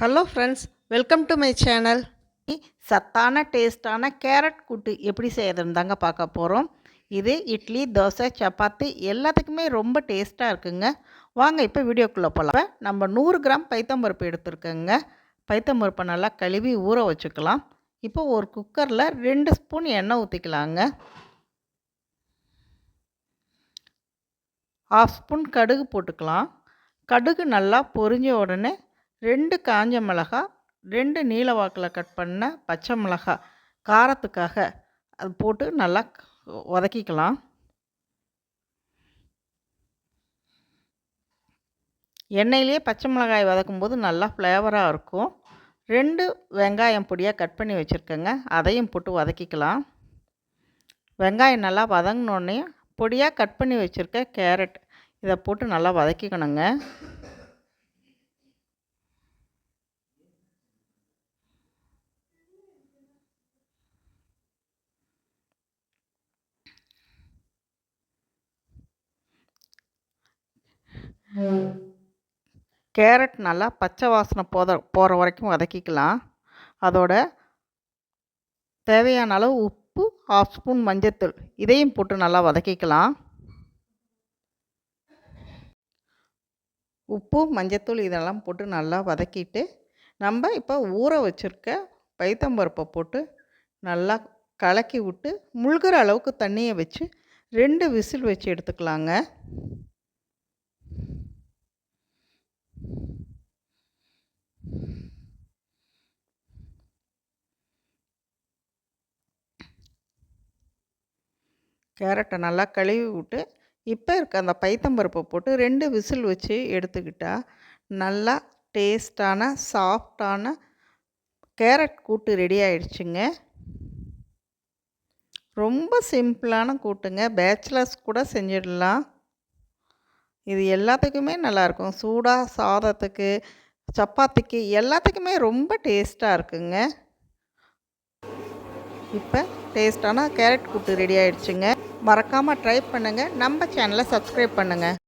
Hello friends welcome to my channel சத்தான டேஸ்டான carrot கூட்டு எப்படி செய்யறதுன்னு தாங்க பார்க்க போகிறோம் இது இட்லி தோசை சப்பாத்தி எல்லாத்துக்குமே ரொம்ப டேஸ்ட்டாக இருக்குங்க. வாங்க இப்போ வீடியோக்குள்ளே போகலாம் நம்ம நூறு கிராம் பைத்தம்பருப்பு எடுத்துருக்கோங்க. பைத்தம்பருப்பை நல்லா கழுவி ஊற வச்சுக்கலாம். இப்போ ஒரு குக்கரில் ரெண்டு ஸ்பூன் எண்ணெய் ஊற்றிக்கலாங்க ஆஃப் ஸ்பூன் கடுகு போட்டுக்கலாம். கடுகு நல்லா பொரிஞ்ச உடனே ரெண்டு காஞ்ச மிளகா ரெண்டு நீல வாக்கில் கட் பண்ண பச்சை மிளகா. காரத்துக்காக அது போட்டு நல்லா வதக்கிக்கலாம். எண்ணெயிலேயே பச்சை மிளகாய் வதக்கும்போது நல்லா ஃப்ளேவராக இருக்கும். ரெண்டு வெங்காயம் பொடியாக கட் பண்ணி வச்சுருக்கேங்க. அதையும் போட்டு வதக்கிக்கலாம். வெங்காயம் நல்லா வதங்கினோடனே பொடியாக கட் பண்ணி வச்சுருக்க கேரட் இதை போட்டு நல்லா வதக்கிக்கணுங்க. கேரட் நல்லா பச்சை வாசனை போத போகிற வரைக்கும் வதக்கிக்கலாம். அதோட தேவையான அளவு உப்பு ஹாஃப் ஸ்பூன் மஞ்சத்தூள். இதையும் போட்டு நல்லா வதக்கிக்கலாம். உப்பு மஞ்சத்தூள் இதெல்லாம் போட்டு நல்லா வதக்கிட்டு நம்ம இப்போ ஊற வச்சுருக்க பைத்தம்பருப்பை போட்டு நல்லா கலக்கி விட்டு முழுகிற அளவுக்கு தண்ணியை வச்சு ரெண்டு விசில் வச்சு எடுத்துக்கலாங்க. கேரட்டை நல்லா கழுவி விட்டு இப்போ இருக்க அந்த பைத்தம்பருப்பை போட்டு ரெண்டு விசில் வச்சு எடுத்துக்கிட்டால் நல்லா டேஸ்டான சாஃப்டான கேரட் கூட்டு ரெடி ஆயிடுச்சுங்க. ரொம்ப சிம்பிளான கூட்டுங்க. பேச்சுலர்ஸ் கூட செஞ்சிடலாம். இது எல்லாத்துக்குமே நல்லாயிருக்கும் சூடாக சாதத்துக்கு சப்பாத்திக்கு எல்லாத்துக்குமே ரொம்ப டேஸ்ட்டாக இருக்குங்க. இப்போ டேஸ்ட்டான கேரட் கூட்டு ரெடி ஆகிடுச்சுங்க மறக்காமல் ட்ரை பண்ணுங்கள் நம்ம சேனலை சப்ஸ்கிரைப் பண்ணுங்கள்